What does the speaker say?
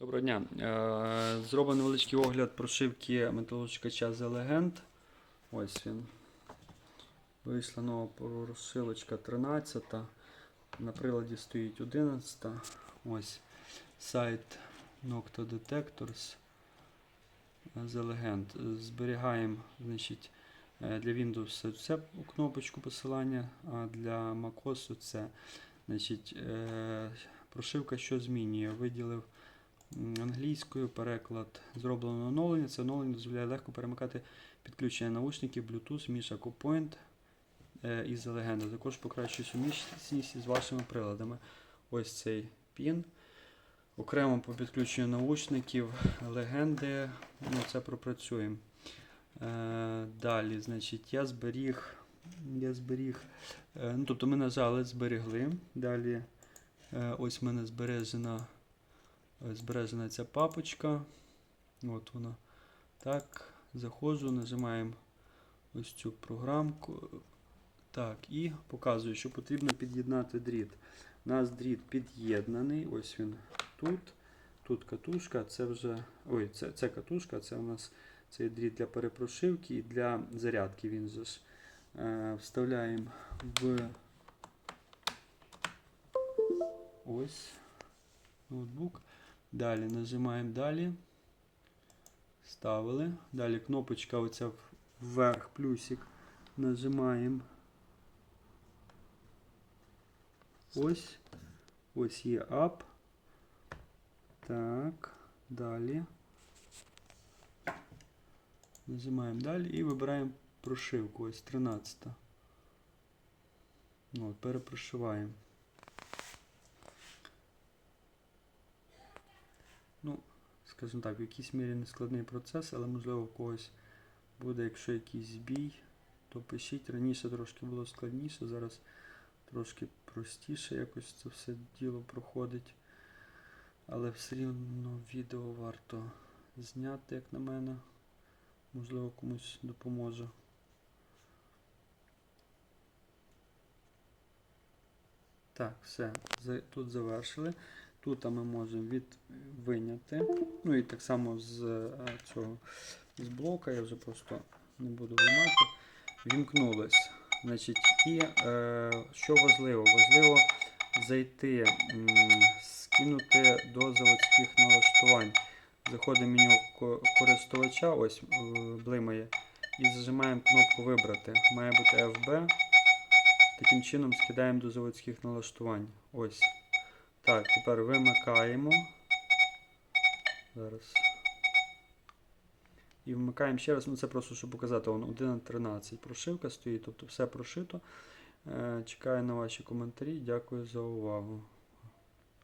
Доброго дня. Е, Зроблений невеличкий огляд прошивки металошукача The Legend. Ось він. Вийшла нова прошивочка 13. На приладі стоїть 11. Ось сайт Nocto Detectors. The Legend. Зберігаємо значить, е, для Windows це кнопочку посилання, а для MacOS це значить, е, прошивка, що змінює. Виділив англійською переклад зроблено оновлення. Це оновлення дозволяє легко перемикати підключення наушників Bluetooth між Aquapoint е, і Legend. Також покращує сумісність із вашими приладами. Ось цей пін. Окремо по підключенню наушників, легенди, ну це пропрацюємо. Е, далі, значить, я зберіг. Я зберіг. Е, ну, тобто ми нажали, зберегли. Далі е, ось в мене збережена, збережена ця папочка. От вона. Так, заходжу, нажимаємо ось цю програмку. Так, і показую, що потрібно під'єднати дріт. У нас дріт під'єднаний. Ось він тут. Тут катушка, це вже. Ой, це, це катушка, це у нас цей дріт для перепрошивки і для зарядки він же ж. Е, вставляємо в ось ноутбук. Далі нажимаємо далі. Ставили. Далі кнопочка оця вверх плюсик. Нажимаємо. Ось. Ось є Up. Так. Далі. Нажимаємо далі і вибираємо прошивку. Ось 13. От, перепрошиваємо. Ну, скажімо так, в якійсь мірі нескладний процес, але можливо в когось буде, якщо якийсь збій, то пишіть. Раніше трошки було складніше, зараз трошки простіше якось це все діло проходить. Але все рівно відео варто зняти, як на мене. Можливо, комусь допоможе. Так, все, тут завершили. Тут ми можемо від виняти. Ну і так само з е, цього з блока, я вже просто не буду виймати. Вімкнулось. Значить, і е, що важливо? Важливо зайти, скинути до заводських налаштувань. Заходимо в меню користувача, ось е, блимає, і зажимаємо кнопку Вибрати. Має бути FB. Таким чином скидаємо до заводських налаштувань. Ось. Так, тепер вимикаємо. Зараз. І вмикаємо ще раз. Ну це просто щоб показати. Вон 1.13 прошивка стоїть, тобто все прошито. Е, Чекаю на ваші коментарі. Дякую за увагу.